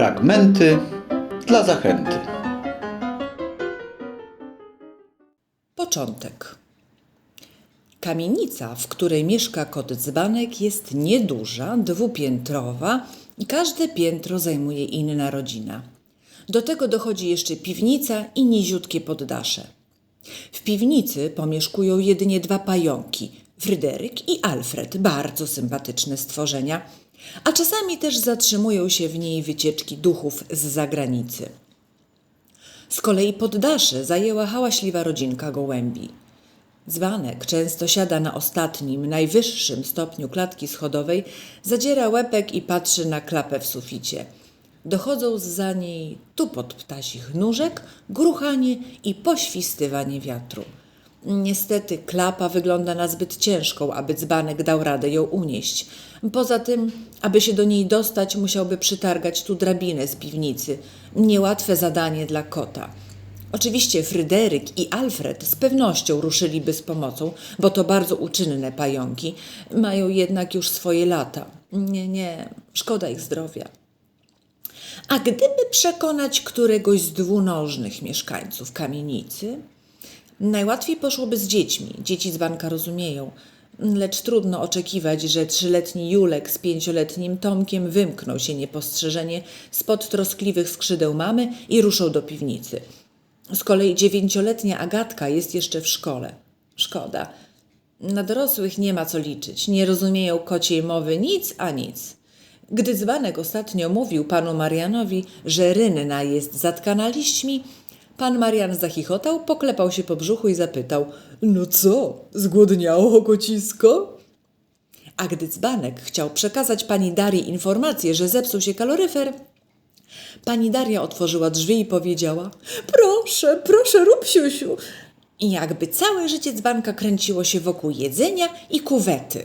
Fragmenty dla zachęty. Początek. Kamienica, w której mieszka kot dzbanek, jest nieduża, dwupiętrowa i każde piętro zajmuje inna rodzina. Do tego dochodzi jeszcze piwnica i niziutkie poddasze. W piwnicy pomieszkują jedynie dwa pająki, Fryderyk i Alfred, bardzo sympatyczne stworzenia, a czasami też zatrzymują się w niej wycieczki duchów z zagranicy. Z kolei poddasze zajęła hałaśliwa rodzinka gołębi. Dzbanek często siada na ostatnim, najwyższym stopniu klatki schodowej, zadziera łepek i patrzy na klapę w suficie. Dochodzą za niej tupot ptasich nóżek, gruchanie i poświstywanie wiatru. Niestety klapa wygląda na zbyt ciężką, aby dzbanek dał radę ją unieść. Poza tym, aby się do niej dostać, musiałby przytargać tu drabinę z piwnicy. Niełatwe zadanie dla kota. Oczywiście Fryderyk i Alfred z pewnością ruszyliby z pomocą, bo to bardzo uczynne pająki. Mają jednak już swoje lata. Nie, nie, szkoda ich zdrowia. A gdyby przekonać któregoś z dwunożnych mieszkańców kamienicy, najłatwiej poszłoby z dziećmi. Dzieci z banka rozumieją, lecz trudno oczekiwać, że trzyletni Julek z pięcioletnim Tomkiem wymknął się niepostrzeżenie spod troskliwych skrzydeł mamy i ruszą do piwnicy. Z kolei dziewięcioletnia Agatka jest jeszcze w szkole. Szkoda. Na dorosłych nie ma co liczyć. Nie rozumieją kociej mowy nic a nic. Gdy dzbanek ostatnio mówił panu Marianowi, że rynna jest zatkana liśćmi, pan Marian zachichotał, poklepał się po brzuchu i zapytał: No co, zgłodniało kocisko? A gdy dzbanek chciał przekazać pani Darii informację, że zepsuł się kaloryfer, Pani Daria otworzyła drzwi i powiedziała: Proszę, proszę, rób siusiu. I jakby całe życie dzbanka kręciło się wokół jedzenia i kuwety.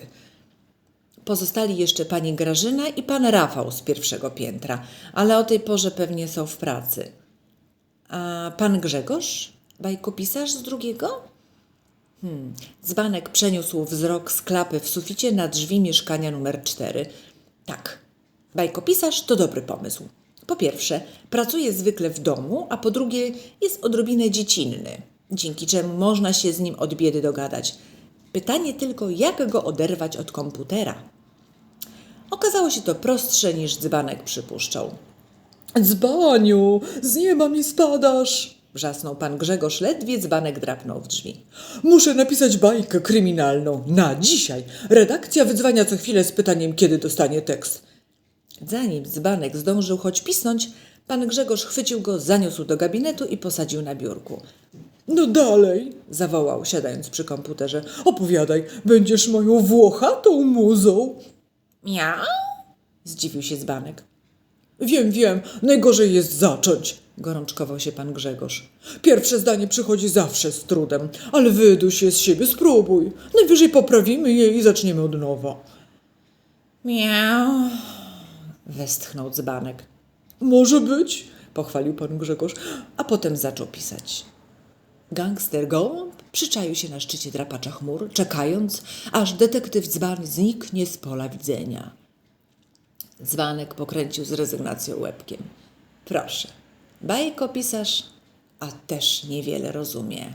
Pozostali jeszcze pani Grażyna i pan Rafał z pierwszego piętra, ale o tej porze pewnie są w pracy. A pan Grzegorz? Bajkopisarz z drugiego? Hmm. Przeniósł wzrok z klapy w suficie na drzwi mieszkania numer cztery. Tak, bajkopisarz to dobry pomysł. Po pierwsze, pracuje zwykle w domu, a po drugie, jest odrobinę dziecinny, dzięki czemu można się z nim od biedy dogadać. Pytanie tylko, jak go oderwać od komputera. Okazało się to prostsze niż dzbanek przypuszczał. Dzbaniu, z nieba mi spadasz! Wrzasnął pan Grzegorz, ledwie dzbanek drapnął w drzwi. Muszę napisać bajkę kryminalną na dzisiaj. Redakcja wydzwania co chwilę z pytaniem, kiedy dostanie tekst. Zanim dzbanek zdążył choć pisnąć, pan Grzegorz chwycił go, zaniósł do gabinetu i posadził na biurku. No dalej, zawołał, siadając przy komputerze. Opowiadaj, będziesz moją włochatą muzą. Miał? Zdziwił się dzbanek. Wiem, wiem, najgorzej jest zacząć, gorączkował się pan Grzegorz. Pierwsze zdanie przychodzi zawsze z trudem, ale wyduś je z siebie, spróbuj. Najwyżej poprawimy je i zaczniemy od nowa. Miał, westchnął dzbanek. Może być, pochwalił pan Grzegorz, a potem zaczął pisać. Gangster gołąb przyczaił się na szczycie drapacza chmur, czekając, aż detektyw dzban zniknie z pola widzenia. Dzbanek pokręcił z rezygnacją łebkiem. Proszę, bajkopisarz, a też niewiele rozumie.